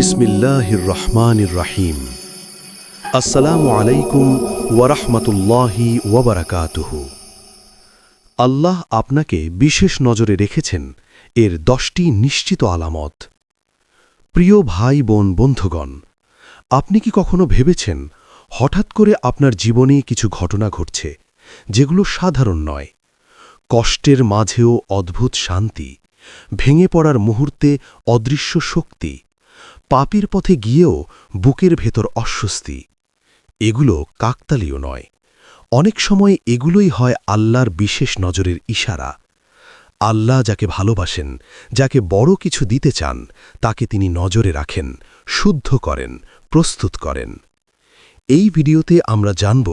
বিসমিল্লাহির আল্লাহ আপনাকে বিশেষ নজরে রেখেছেন এর দশটি নিশ্চিত আলামত। প্রিয় ভাই, বোন, বন্ধুগণ, আপনি কি কখনো ভেবেছেন হঠাৎ করে আপনার জীবনে কিছু ঘটনা ঘটছে যেগুলো সাধারণ নয়? কষ্টের মাঝেও অদ্ভুত শান্তি, ভেঙে পড়ার মুহূর্তে অদৃশ্য শক্তি পাপের পথে গিয়েও বুকের ভেতর অস্বস্তি। এগুলো কাকতালীয় নয়। অনেক সময় এগুলোই হয় আল্লাহর বিশেষ নজরের ইশারা। আল্লাহ যাকে ভালোবাসেন, যাকে বড় কিছু দিতে চান, তাকে তিনি নজরে রাখেন, শুদ্ধ করেন, প্রস্তুত করেন। এই ভিডিওতে আমরা জানব,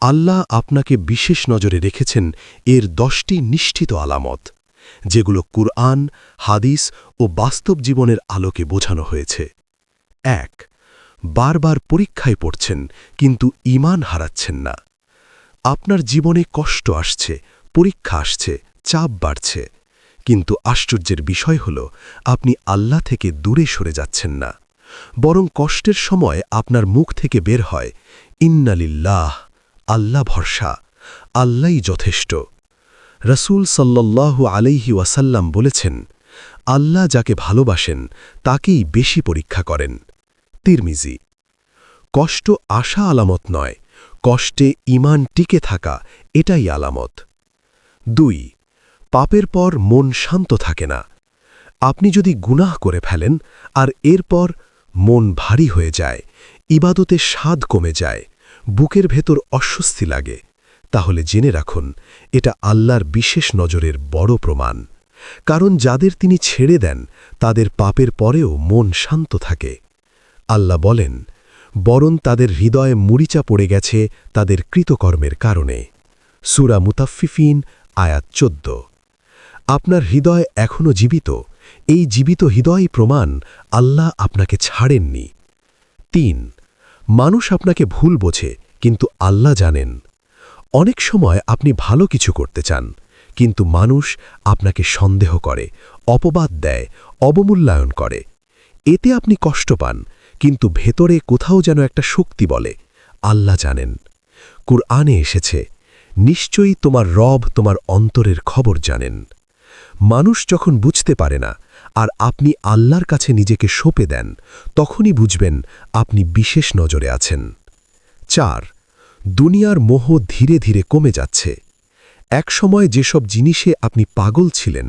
আল্লাহ আপনাকে বিশেষ নজরে রেখেছেন এর দশটি নিষ্ঠিত আলামত। যেগুলো কুরআন, হাদিস ও বাস্তব জীবনের আলোকে বোঝানো হয়েছে। এক, বারবার পরীক্ষায় পড়ছেন, কিন্তু ঈমান হারাচ্ছেন না। আপনার জীবনে কষ্ট আসছে, পরীক্ষা আসছে, চাপ বাড়ছে। কিন্তু আশ্চর্যের বিষয় হল, আপনি আল্লাহ থেকে দূরে সরে যাচ্ছেন না। বরং কষ্টের সময় আপনার মুখ থেকে বের হয়, ইন্নালিল্লাহ, আল্লাহ ভরসা, আল্লাহই যথেষ্ট। রসুল সাল্লাল্লাহু আলাইহি ওয়াসাল্লাম বলেছেন, আল্লাহ যাকে ভালোবাসেন, তাকেই বেশি পরীক্ষা করেন। তিরমিজি, কষ্ট আশা আলামত নয়, কষ্টে ইমান টিকে থাকা এটাই আলামত। দুই, পাপের পর মন শান্ত থাকে না। আপনি যদি গুনাহ করে ফেলেন, আর এরপর মন ভারী হয়ে যায়, ইবাদতে স্বাদ কমে যায়, বুকের ভেতর অস্বস্তি লাগে তাহলে জেনে রাখুন, এটা আল্লাহর বিশেষ নজরের বড় প্রমাণ। কারণ যাদের তিনি ছেড়ে দেন, তাদের পাপের পরেও মন শান্ত থাকে। আল্লাহ বলেন, বরং তাদের হৃদয়ে মুড়িচা পড়ে গেছে তাদের কৃতকর্মের কারণে। সুরা মুতাফিফিন আয়াত চোদ্দ। আপনার হৃদয় এখনও জীবিত, এই জীবিত হৃদয় প্রমাণ আল্লাহ আপনাকে ছাড়েননি। তিন, মানুষ আপনাকে ভুল বোঝে, কিন্তু আল্লাহ জানেন। অনেক সময় আপনি ভালো কিছু করতে চান, কিন্তু মানুষ আপনাকে সন্দেহ করে, অপবাদ দেয়, অবমূল্যায়ন করে। এতে আপনি কষ্ট পান, কিন্তু ভেতরে কোথাও যেন একটা শক্তি বলে, আল্লাহ জানেন। কুরআনে এসেছে, নিশ্চয়ই তোমার রব তোমার অন্তরের খবর জানেন। মানুষ যখন বুঝতে পারে না, আর আপনি আল্লাহর কাছে নিজেকে সঁপে দেন, তখনই বুঝবেন আপনি বিশেষ নজরে আছেন। চার দুনিয়ার মোহ ধীরে ধীরে কমে যাচ্ছে। একসময় যেসব জিনিসে আপনি পাগল ছিলেন,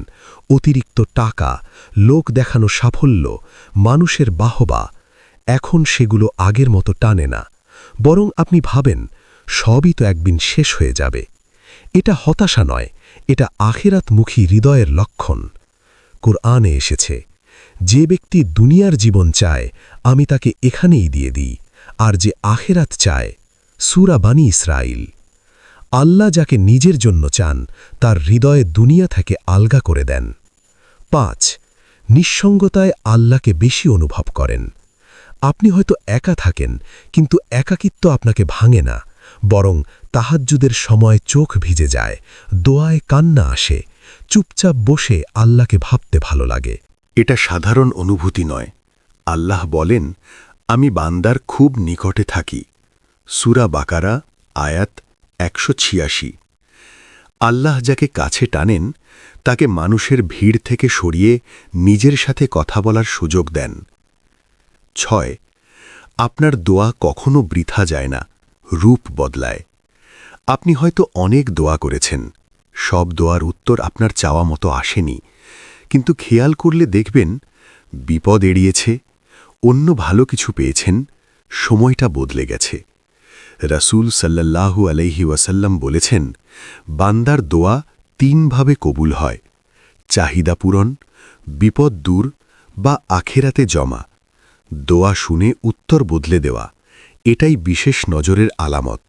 অতিরিক্ত টাকা, লোক দেখানো সাফল্য, মানুষের বাহবা, এখন সেগুলো আগের মতো টানে না। বরং আপনি ভাবেন, সবই তো একদিন শেষ হয়ে যাবে। এটা হতাশা নয়, এটা আখেরাতমুখী হৃদয়ের লক্ষণ। কোরআনে এসেছে, যে ব্যক্তি দুনিয়ার জীবন চায়, আমি তাকে এখানেই দিয়ে দিই, আর যে আখেরাত চায় সুরা বানি ইসরাইল আল্লাহ যাকে নিজের জন্য চান, তার হৃদয়ে দুনিয়া থেকে আলগা করে দেন। পাঁচ, নিঃসঙ্গতায় আল্লাহকে বেশি অনুভব করেন। আপনি হয়তো একা থাকেন, কিন্তু একাকিত্ব আপনাকে ভাঙে না, বরং তাহাজ্জুদের সময় চোখ ভিজে যায়, দোয়ায় কান্না আসে, চুপচাপ বসে আল্লাহকে ভাবতে ভালো লাগে। এটা সাধারণ অনুভূতি নয়। আল্লাহ বলেন, আমি বান্দার খুব নিকটে থাকি। সুরা বাকারা, আয়াত একশো ছিয়াশি। আল্লাহ যাকে কাছে টানেন, তাকে মানুষের ভিড় থেকে সরিয়ে নিজের সাথে কথা বলার সুযোগ দেন। ছয়, আপনার দোয়া কখনো বৃথা যায় না, রূপ বদলায়। আপনি হয়তো অনেক দোয়া করেছেন, সব দোয়ার উত্তর আপনার চাওয়া মতো আসেনি, কিন্তু খেয়াল করলে দেখবেন, বিপদ এড়িয়েছে, অন্য ভালো কিছু পেয়েছেন, সময়টা বদলে গেছে। রাসূল সাল্লাল্লাহু আলাইহি ওয়াসাল্লাম বলেছেন, বান্দার দোয়া তিনভাবে কবুল হয়, চাহিদা পূরণ, বিপদ দূর বা আখেরাতে জমা। দোয়া শুনে উত্তর বদলে দেওয়া, এটাই বিশেষ নজরের আলামত।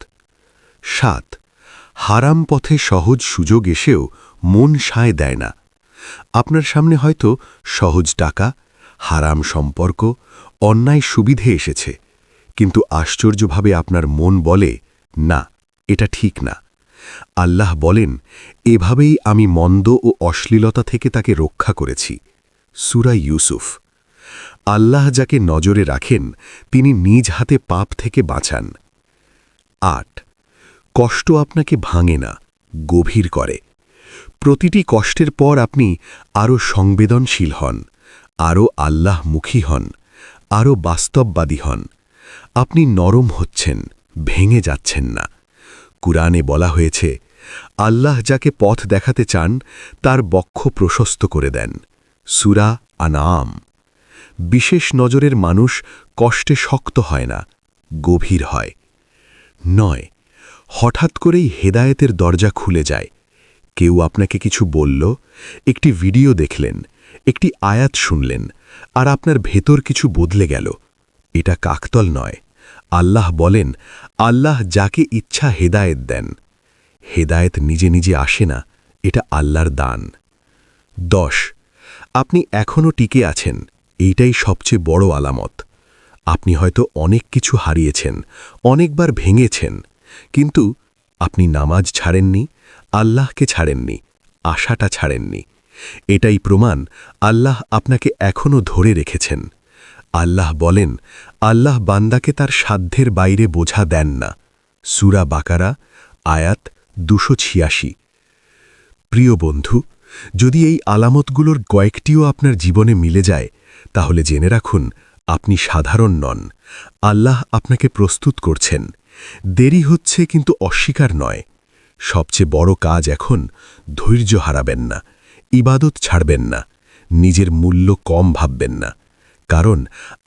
সাত, হারাম পথে সহজ সুযোগ এসেও মন সায় দেয় না। আপনার সামনে হয়তো সহজ টাকা, হারাম সম্পর্ক, অন্যায় সুবিধে এসেছে। কিন্তু আশ্চর্যভাবে আপনার মন বলে, না, এটা ঠিক না। আল্লাহ বলেন, এভাবেই আমি মন্দ ও অশ্লীলতা থেকে তাকে রক্ষা করেছি। সুরা ইউসুফ। আল্লাহ যাকে নজরে রাখেন, তিনি নিজ হাতে পাপ থেকে বাঁচান। আট, কষ্ট আপনাকে ভাঙে না, গভীর করে। প্রতিটি কষ্টের পর আপনি আরও সংবেদনশীল হন, আরও আল্লাহমুখী হন, আরও বাস্তববাদী হন। আপনি নরম হচ্ছেন, ভেঙে যাচ্ছেন না। কুরআনে বলা হয়েছে, আল্লাহ যাকে পথ দেখাতে চান, তার বক্ষ প্রশস্ত করে দেন। সুরা আনাম বিশেষ নজরের মানুষ কষ্টে শক্ত হয় না, গভীর হয়। নয়, হঠাৎ করেই হেদায়েতের দরজা খুলে যায়। কেউ আপনাকে কিছু বলল, একটি ভিডিও দেখলেন, একটি আয়াত শুনলেন, আর আপনার ভেতর কিছু বদলে গেল। এটা কাকতল নয়। আল্লাহ বলেন, আল্লাহ যাকে ইচ্ছা হেদায়েত দেন। হেদায়েত নিজে নিজে আসে না, এটা আল্লাহর দান। দশ, আপনি এখনও টিকে আছেন, এইটাই সবচেয়ে বড় আলামত। আপনি হয়তো অনেক কিছু হারিয়েছেন, অনেকবার ভেঙেছেন, কিন্তু আপনি নামাজ ছাড়েননি, আল্লাহকে ছাড়েননি, আশাটা ছাড়েননি। এটাই প্রমাণ, আল্লাহ আপনাকে এখনও ধরে রেখেছেন। আল্লাহ বলেন, আল্লাহ বান্দাকে তার সাধ্যের বাইরে বোঝা দেন না। সুরা বাকারা, আয়াত দুশো ছিয়াশি। প্রিয় বন্ধু, যদি এই আলামতগুলোর কয়েকটিও আপনার জীবনে মিলে যায়, তাহলে জেনে রাখুন, আপনি সাধারণ নন। আল্লাহ আপনাকে প্রস্তুত করছেন। দেরি হচ্ছে কিন্তু অস্বীকার নয়। সবচেয়ে বড় কাজ এখন, ধৈর্য হারাবেন না। ইবাদত ছাড়বেন না। নিজের মূল্য কম ভাববেন না। কারণ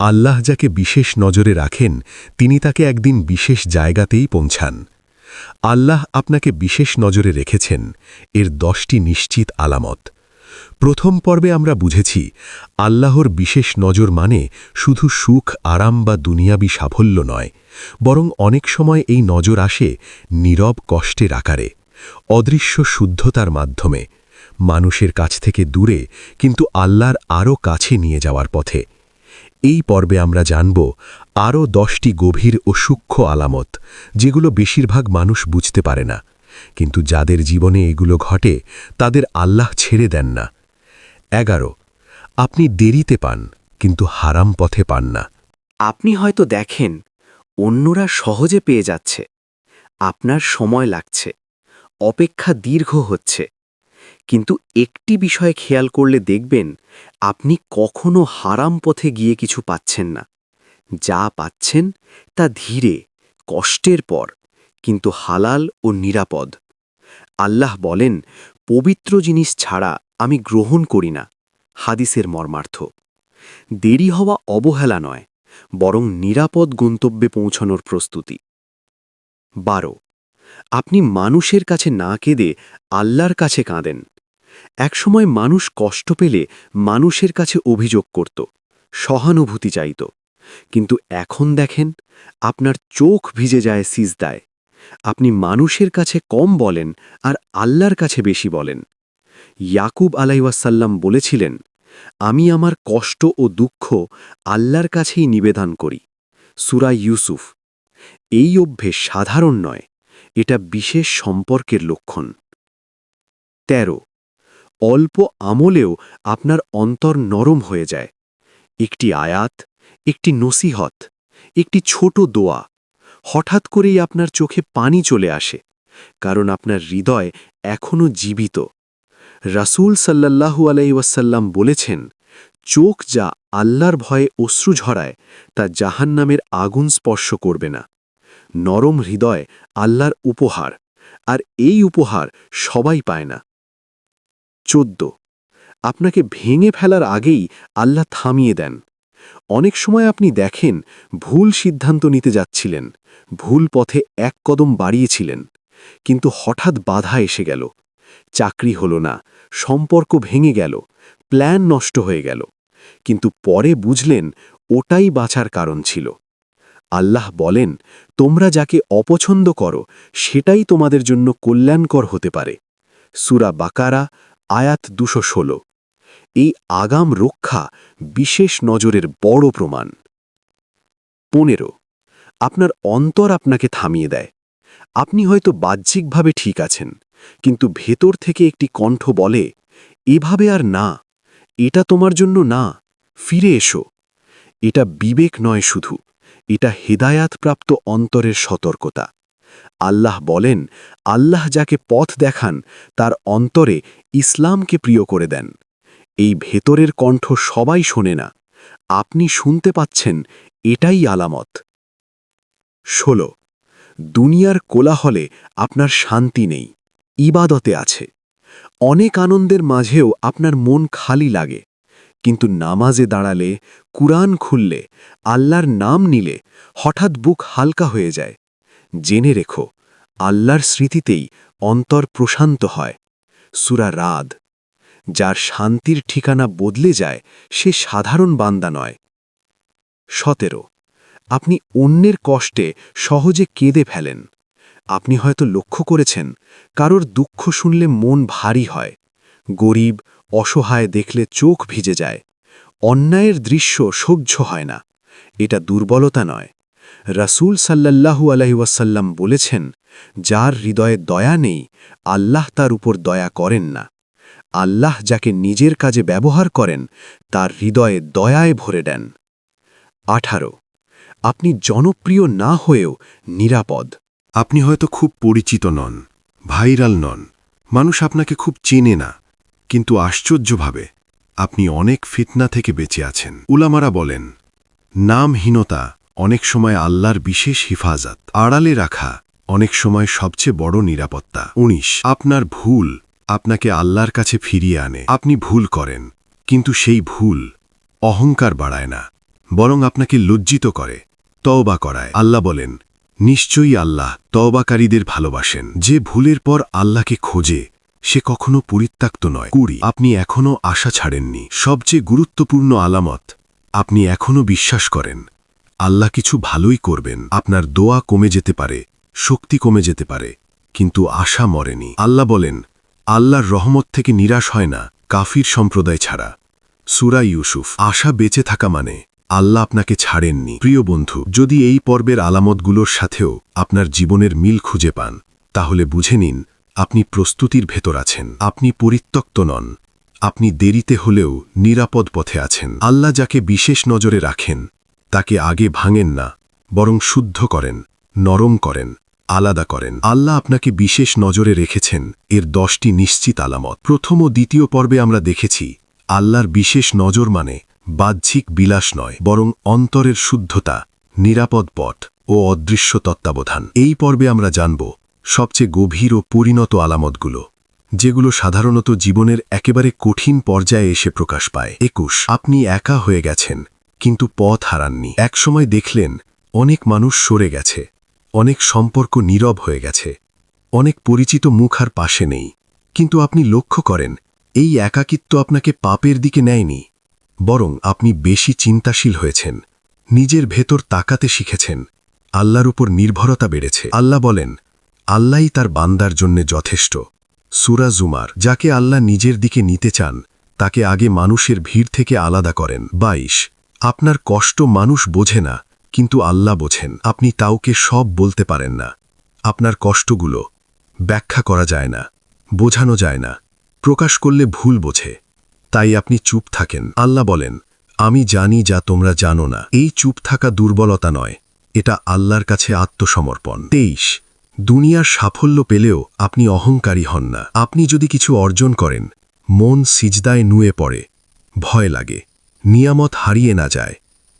আল্লাহ যাকে বিশেষ নজরে রাখেন, তিনি তাকে একদিন বিশেষ জায়গাতেই পৌঁছান। আল্লাহ আপনাকে বিশেষ নজরে রেখেছেন, এর দশটি নিশ্চিত আলামত। প্রথম পর্বে আমরা বুঝেছি, আল্লাহর বিশেষ নজর মানে শুধু সুখ, আরাম বা দুনিয়াবি সাফল্য নয়, বরং অনেক সময় এই নজর আসে নীরব কষ্টের আকারে, অদৃশ্য শুদ্ধতার মাধ্যমে, মানুষের কাছ থেকে দূরে, কিন্তু আল্লাহর আরও কাছে নিয়ে যাওয়ার পথে। এই পর্বে আমরা জানব আরও দশটি গভীর ও সূক্ষ্ম আলামত, যেগুলো বেশিরভাগ মানুষ বুঝতে পারে না। কিন্তু যাদের জীবনে এগুলো ঘটে, তাদের আল্লাহ ছেড়ে দেন না। এগারো, আপনি দেরিতে পান, কিন্তু হারাম পথে পান না। আপনি হয়তো দেখেন, অন্যরা সহজে পেয়ে যাচ্ছে। আপনার সময় লাগছে। অপেক্ষা দীর্ঘ হচ্ছে। কিন্তু একটি বিষয়ে খেয়াল করলে দেখবেন, আপনি কখনো হারাম পথে গিয়ে কিছু পাচ্ছেন না। যা পাচ্ছেন তা ধীরে, কষ্টের পর, কিন্তু হালাল ও নিরাপদ। আল্লাহ বলেন, পবিত্র জিনিস ছাড়া আমি গ্রহণ করি না। হাদিসের মর্মার্থ। দেরি হওয়া অবহেলা নয়, বরং নিরাপদ গন্তব্যে পৌঁছানোর প্রস্তুতি। বারো, আপনি মানুষের কাছে না কেঁদে আল্লাহর কাছে কাঁদেন। একসময় মানুষ কষ্ট পেলে মানুষের কাছে অভিযোগ করত, সহানুভূতি চাইত। কিন্তু এখন দেখেন, আপনার চোখ ভিজে যায় সিজদায়। আপনি মানুষের কাছে কম বলেন আর আল্লাহর কাছে বেশি বলেন। ইয়াকুব আলাইওয়াসাল্লাম বলেছিলেন, আমি আমার কষ্ট ও দুঃখ আল্লাহর কাছেই নিবেদন করি। সুরা ইউসুফ। এই অভ্যেস সাধারণ নয়, এটা বিশেষ সম্পর্কের লক্ষণ। ১৩ অল্প আমলেও আপনার অন্তর নরম হয়ে যায়। একটি আয়াত, একটি নসিহত, একটি ছোট দোয়া, হঠাৎ করেই আপনার চোখে পানি চলে আসে, কারণ আপনার হৃদয় এখনও জীবিত। রাসূল সাল্লাল্লাহু আলাইসাল্লাম বলেছেন, চোখ যা আল্লাহর ভয়ে অশ্রু ঝরায়, তা জাহান্নামের আগুন স্পর্শ করবে না। নরম হৃদয় আল্লাহর উপহার, আর এই উপহার সবাই পায় না। চোদ্দ। আপনাকে ভেঙে ফেলার আগেই আল্লাহ থামিয়ে দেন। অনেক সময় আপনি দেখেন ভুল সিদ্ধান্ত নিতে যাচ্ছিলেন, ভুল পথে এক কদম বাড়িয়েছিলেন, কিন্তু হঠাৎ বাধা এসে গেল। চাকরি হল না, সম্পর্ক ভেঙে গেল, প্ল্যান নষ্ট হয়ে গেল। কিন্তু পরে বুঝলেন ওটাই বাঁচার কারণ ছিল। আল্লাহ বলেন, তোমরা যাকে অপছন্দ করো, সেটাই তোমাদের জন্য কল্যাণকর হতে পারে। সুরা বাকারা আয়াত দুশো ষোলো। এই আগাম রক্ষা বিশেষ নজরের বড় প্রমাণ। পনেরো, আপনার অন্তর আপনাকে থামিয়ে দেয়। আপনি হয়তো বাহ্যিকভাবে ঠিক আছেন, কিন্তু ভেতর থেকে একটি কণ্ঠ বলে, এভাবে আর না, এটা তোমার জন্য না, ফিরে এসো। এটা বিবেক নয় শুধু, এটা হেদায়াতপ্রাপ্ত অন্তরের সতর্কতা। আল্লাহ বলেন, আল্লাহ যাকে পথ দেখান, তার অন্তরে ইসলামকে প্রিয় করে দেন। এই ভেতরের কণ্ঠ সবাই শোনে না। আপনি শুনতে পাচ্ছেন, এটাই আলামত। ষোলো, দুনিয়ার কোলাহলে আপনার শান্তি নেই, ইবাদতে আছে। অনেক আনন্দের মাঝেও আপনার মন খালি লাগে। কিন্তু নামাজে দাঁড়ালে, কুরআন খুললে, আল্লাহর নাম নিলে হঠাৎ বুক হালকা হয়ে যায়। জেনে রেখো, আল্লাহর স্মৃতিতেই অন্তর প্রশান্ত হয়। সুরা রাদ, যার শান্তির ঠিকানা বদলে যায়, সে সাধারণ বান্দা নয়। সতেরো, আপনি অন্যের কষ্টে সহজে কেঁদে ফেলেন। আপনি হয়তো লক্ষ্য করেছেন, কারোর দুঃখ শুনলে মন ভারী হয়। গরিব, অসহায় দেখলে চোখ ভিজে যায়। অন্যায়ের দৃশ্য সহ্য হয় না। এটা দুর্বলতা নয়। রাসূল সাল্লাল্লাহু আলহিউসাল্লাম বলেছেন, যার হৃদয়ে দয়া নেই, আল্লাহ তার উপর দয়া করেন না। আল্লাহ যাকে নিজের কাজে ব্যবহার করেন, তার হৃদয়ে দয়ায় ভরে দেন। আঠারো, আপনি জনপ্রিয় না হয়েও নিরাপদ। আপনি হয়তো খুব পরিচিত নন, ভাইরাল নন, মানুষ আপনাকে খুব চেনে না, কিন্তু আশ্চর্যভাবে, আপনি অনেক ফিতনা থেকে বেঁচে আছেন। উলামারা বলেন, নামহীনতা অনেক সময় আল্লাহর বিশেষ হিফাজত। আড়ালে রাখা অনেক সময় সবচেয়ে বড় নিরাপত্তা। ১৯ আপনার ভুল আপনাকে আল্লাহর কাছে ফিরিয়ে আনে। আপনি ভুল করেন, কিন্তু সেই ভুল অহংকার বাড়ায় না, বরং আপনাকে লজ্জিত করে, তওবা করায়। আল্লাহ বলেন, নিশ্চয়ই আল্লাহ তওবাকারীদের ভালোবাসেন। যে ভুলের পর আল্লাহকে খোঁজে, সে কখনো পরিত্যক্ত নয়। কুড়ি। আপনি এখনও আশা ছাড়েননি। সবচেয়ে গুরুত্বপূর্ণ আলামত, আপনি এখনও বিশ্বাস করেন। আল্লাহ কিছু ভালোই করবেন। আপনার দোয়া কমে যেতে পারে, শক্তি কমে যেতে পারে, কিন্তু আশা মরেনি। আল্লাহ বলেন, আল্লাহর রহমত থেকে নিরাশ হয় না, কাফির সম্প্রদায় ছাড়া। সুরা ইউসুফ, আশা বেঁচে থাকা মানে আল্লাহ আপনাকে ছাড়েননি। প্রিয় বন্ধু, যদি এই পর্বের আলামতগুলোর সাথেও আপনার জীবনের মিল খুঁজে পান, তাহলে বুঝে নিন, আপনি প্রস্তুতির ভেতর আছেন। আপনি পরিত্যক্ত নন। আপনি দেরিতে হলেও নিরাপদ পথে আছেন। আল্লাহ যাকে বিশেষ নজরে রাখেন তাকে আগে ভাঙেন না, বরং শুদ্ধ করেন, নরম করেন, আলাদা করেন। আল্লাহ আপনাকে বিশেষ নজরে রেখেছেন, এর দশটি নিশ্চিত আলামত। প্রথম ও দ্বিতীয় পর্বে আমরা দেখেছি, আল্লাহর বিশেষ নজর মানে বাহ্যিক বিলাস নয়, বরং অন্তরের শুদ্ধতা, নিরাপদ পথ ও অদৃশ্য তত্ত্বাবধান। এই পর্বে আমরা জানব সবচেয়ে গভীর ও পরিণত আলামতগুলো, যেগুলো সাধারণত জীবনের একেবারে কঠিন পর্যায়ে এসে প্রকাশ পায়। একুশ, আপনি একা হয়ে গেছেন কিন্তু পথ হারাননি। একসময় দেখলেন, অনেক মানুষ সরে গেছে। অনেক সম্পর্ক নীরব হয়ে গেছে। অনেক পরিচিত মুখ আর পাশে নেই। কিন্তু আপনি লক্ষ্য করেন, এই একাকিত্ব আপনাকে পাপের দিকে নেয়নি। বরং আপনি বেশি চিন্তাশীল হয়েছেন। নিজের ভেতর তাকাতে শিখেছেন। আল্লাহর উপর নির্ভরতা বেড়েছে। আল্লাহ বলেন, আল্লাহই তার বান্দার জন্যে যথেষ্ট। সুরা জুমার, যাকে আল্লাহ নিজের দিকে নিতে চান, তাকে আগে মানুষের ভিড় থেকে আলাদা করেন। ২২ আপনার কষ্ট মানুষ বোঝে না, কিন্তু আল্লাহ বোঝেন। আপনি তাওকে সব বলতে পারেন না। আপনার কষ্টগুলো ব্যাখ্যা করা যায় না, বোঝানো যায় না, প্রকাশ করলে ভুল বোঝে। তাই আপনি চুপ থাকেন। আল্লাহ বলেন, আমি জানি যা তোমরা জানো না। এই চুপ থাকা দুর্বলতা নয়, এটা আল্লাহর কাছে আত্মসমর্পণ। তেইশ, দুনিয়ার সাফল্য পেলেও আপনি অহংকারী হন না। আপনি যদি কিছু অর্জন করেন, মন সিজদায় নুয়ে পড়ে, ভয় লাগে। নিয়ামত হারিয়ে না যায়,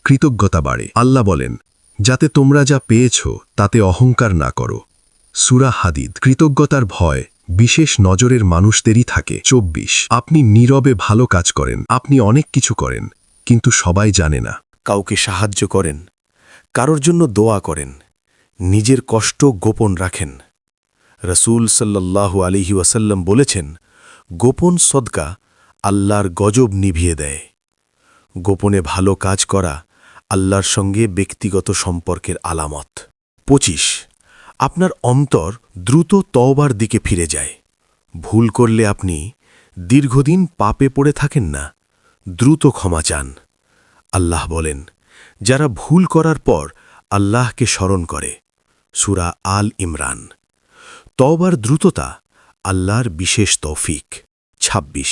কৃতজ্ঞতা বাড়ে। আল্লাহ বলেন, যাতে তোমরা যা পেয়েছ, তাতে অহংকার না করো। সুরা হাদিদ, কৃতজ্ঞতার ভয় বিশেষ নজরের মানুষদেরই থাকে। ২৪ আপনি নীরবে ভালো কাজ করেন, আপনি অনেক কিছু করেন, কিন্তু সবাই জানে না। কাউকে সাহায্য করেন, কারোর জন্য দোয়া করেন, নিজের কষ্ট গোপন রাখেন। রসুল সাল্লাল্লাহু আলিহি ওয়াসাল্লাম বলেছেন, গোপন সদকা আল্লাহর গজব নিভিয়ে দেয়। গোপনে ভালো কাজ করা আল্লাহর সঙ্গে ব্যক্তিগত সম্পর্কের আলামত। ২৫ আপনার অন্তর দ্রুত তওবার দিকে ফিরে যায়। ভুল করলে আপনি দীর্ঘদিন পাপে পড়ে থাকেন না, দ্রুত ক্ষমা চান। আল্লাহ বলেন, যারা ভুল করার পর আল্লাহকে স্মরণ করে, সুরা আল ইমরান। তওবার দ্রুততা আল্লাহর বিশেষ তৌফিক। ২৬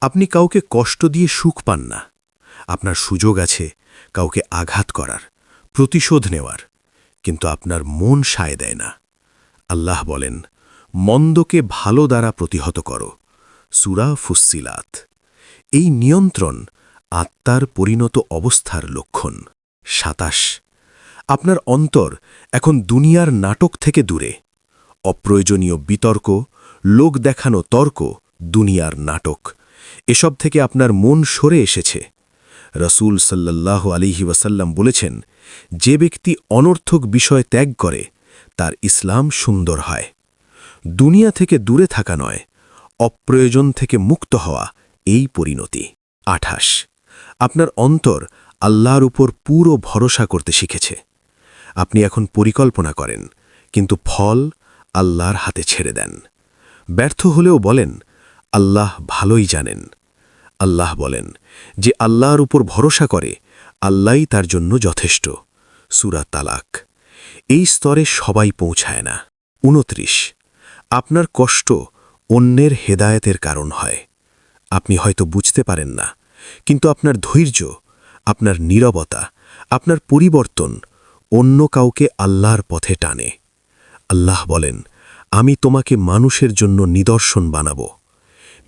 আপনি কাউকে কষ্ট দিয়ে সুখ পান না। আপনার সুযোগ আছে কাউকে আঘাত করার, প্রতিশোধ নেওয়ার, কিন্তু আপনার মন সায় দেয় না। আল্লাহ বলেন, মন্দকে ভালো দ্বারা প্রতিহত করো। সুরা ফুসিলাত এই নিয়ন্ত্রণ আত্মার পরিণত অবস্থার লক্ষণ। সাতাশ। আপনার অন্তর এখন দুনিয়ার নাটক থেকে দূরে। অপ্রয়োজনীয় বিতর্ক, লোক দেখানো তর্ক দুনিয়ার নাটক। এসব থেকে আপনার মন সরে এসেছে। রসুল সাল্লাল্লাহু আলিহি ওয়াসাল্লাম বলেছেন, যে ব্যক্তি অনর্থক বিষয় ত্যাগ করে, তার ইসলাম সুন্দর হয়। দুনিয়া থেকে দূরে থাকা নয়, অপ্রয়োজন থেকে মুক্ত হওয়া এই পরিণতি। আঠাশ, আপনার অন্তর আল্লাহর উপর পুরো ভরসা করতে শিখেছে। আপনি এখন পরিকল্পনা করেন, কিন্তু ফল আল্লাহর হাতে ছেড়ে দেন। ব্যর্থ হলেও বলেন, আল্লাহ ভালোই জানেন। আল্লাহ বলেন, যে আল্লাহর উপর ভরসা করে, আল্লাহই তার জন্য যথেষ্ট। সুরা তালাক। এই স্তরে সবাই পৌঁছায় না। উনত্রিশ। আপনার কষ্ট অন্যের হেদায়েতের কারণ হয়। আপনি হয়তো বুঝতে পারেন না, কিন্তু আপনার ধৈর্য, আপনার নীরবতা, আপনার পরিবর্তন অন্য কাউকে আল্লাহর পথে টানে। আল্লাহ বলেন, আমি তোমাকে মানুষের জন্য নিদর্শন বানাব।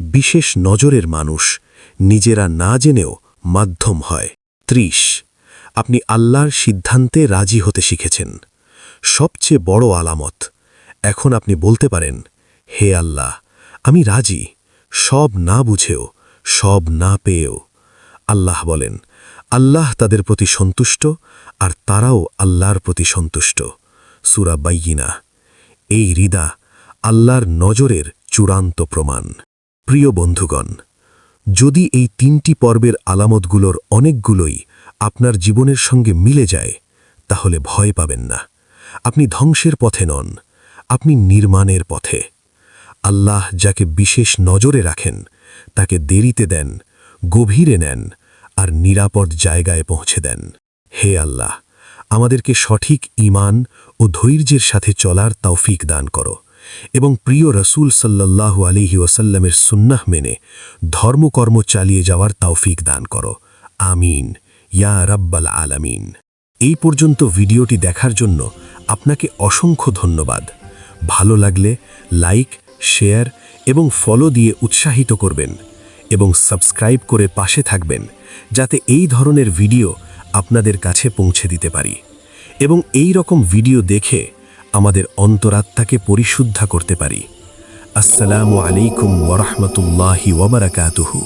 বিশেষ নজরের মানুষ নিজেরা না জেনেও মাধ্যম হয়। ত্রিশ, আপনি আল্লাহর সিদ্ধান্তে রাজি হতে শিখেছেন। সবচেয়ে বড় আলামত, এখন আপনি বলতে পারেন, হে আল্লাহ, আমি রাজি, সব না বুঝেও, সব না পেয়েও। আল্লাহ বলেন, আল্লাহ তাদের প্রতি সন্তুষ্ট, আর তারাও আল্লাহর প্রতি সন্তুষ্ট। সুরা বাইয়িনা, এই হৃদা আল্লাহর নজরের চূড়ান্ত প্রমাণ। প্রিয় বন্ধুগণ যদি এই তিনটি পর্বের আলামতগুলোর অনেকগুলোই আপনার জীবনের সঙ্গে মিলে যায়, তাহলে ভয় পাবেন না। আপনি ধ্বংসের পথে নন, আপনি নির্মাণের পথে। আল্লাহ যাকে বিশেষ নজরে রাখেন, তাকে দেরিতে দেন, গভীরে নেন আর নিরাপদ জায়গায় পৌঁছে দেন। হে আল্লাহ, আমাদেরকে সঠিক ঈমান ও ধৈর্যের সাথে চলার তৌফিক দান করো। এবং প্রিয় রসুল সাল্লাল্লাহু আলিহি ওয়াসাল্লামের সুন্নাহ মেনে ধর্মকর্ম চালিয়ে যাওয়ার তাওফিক দান করো। আমিন। ইয়া রাব্বাল আলামিন। এই পর্যন্ত ভিডিওটি দেখার জন্য আপনাকে অসংখ্য ধন্যবাদ। ভালো লাগলে লাইক, শেয়ার এবং ফলো দিয়ে উৎসাহিত করবেন এবং সাবস্ক্রাইব করে পাশে থাকবেন যাতে এই ধরনের ভিডিও আপনাদের কাছে পৌঁছে দিতে পারি। এবং এই রকম ভিডিও দেখে আমাদের অন্তরাত্মাকে পরিশুদ্ধা করতে পারি। আসসালামু আলাইকুম ওরহমতুল্লাহি ওবরাকাতুহু